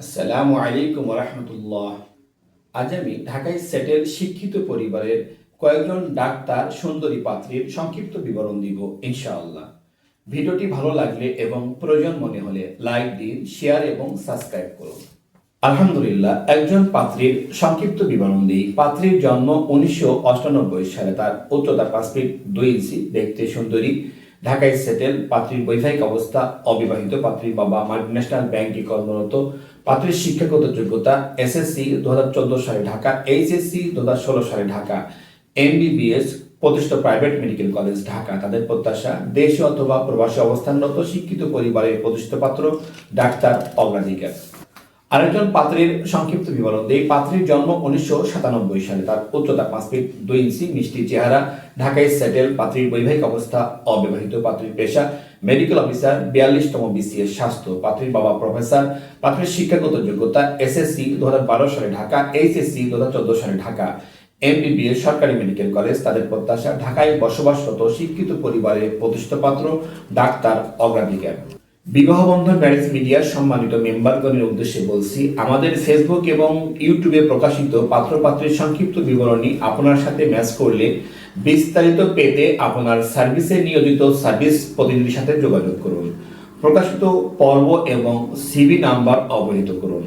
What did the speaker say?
আসসালামু আলাইকুম রহমতুল্লাহ আজ আমি ঢাকায় সেটেল শিক্ষিত পরিবারের কয়েকজন ডাক্তার সুন্দরী পাত্রীর সংক্ষিপ্ত বিবরণ দিব, ইনশাআল্লাহ। ভিডিওটি ভালো লাগলে এবং প্রয়োজন মনে হলে লাইক দিন, শেয়ার এবং সাবস্ক্রাইব করুন। আলহামদুলিল্লাহ, একজন পাত্রীর সংক্ষিপ্ত বিবরণ দিই। পাত্রীর জন্ম উনিশশো সালে, তার উচ্চতা পাঁচ ফিট দুই ইঞ্চি, দেখতে সুন্দরী। ঢাকায় সেটেল পাত্রীর বৈবাহিক অবস্থা, অবিবাহিত পাত্রীর বাবা মাল্টিন্যাশনাল ব্যাংকে কর্মরত, পাত্রীর শিক্ষাগত যোগ্যতা এসএসসি দু হাজার চোদ্দ সালে ঢাকা এইচএসসি দু হাজার ষোলো সালে ঢাকা এমবিবিএস প্রতিষ্ঠিত প্রাইভেট মেডিকেল কলেজ ঢাকা। তাদের প্রত্যাশা, দেশে অথবা প্রবাসী অবস্থানরত শিক্ষিত পরিবারের প্রতিষ্ঠিত পাত্র, ডাক্তার, অগ্রাধিকার। আরেকজন পাত্রীর সংক্ষিপ্ত বিবরণ। এই পাত্রীর জন্ম উনিশশো সাতানব্বই সালে। তার উচ্চতা পাঁচ ফিট দুই ইঞ্চি, মিষ্টি চেহারা, ঢাকায় সেটেল। পাত্রীর বৈবাহিক অবস্থা অবিবাহিত পাত্রীর পেশা মেডিকেল অফিসার, বিয়াল্লিশতম বিসিএস স্বাস্থ্য। পাত্রীর বাবা প্রফেসর। পাত্রীর শিক্ষাগত যোগ্যতা এসএসসি দু হাজার বারো সালে ঢাকা, এইচএসসি দু হাজার চোদ্দ সালে ঢাকা। এমবিবিএস সরকারি মেডিকেল কলেজ। তাদের প্রত্যাশা, ঢাকায় বসবাসরত শিক্ষিত পরিবারের প্রতিষ্ঠিত পাত্র ডাক্তার, অগ্রাধিকার। বিবাহ বন্ধন ম্যারেজ মিডিয়ার সম্মানিত মেম্বারগণের উদ্দেশ্যে বলছি, আমাদের ফেসবুক এবং ইউটিউবে প্রকাশিত পাত্রপাত্রের সংক্ষিপ্ত বিবরণী আপনার সাথে ম্যাচ করলে বিস্তারিত পেতে আপনার সার্ভিসে নিয়োজিত সার্ভিস প্রতিনিধির সাথে যোগাযোগ করুন। প্রকাশিত পর্ব এবং সিবি নাম্বার অবহিত করুন।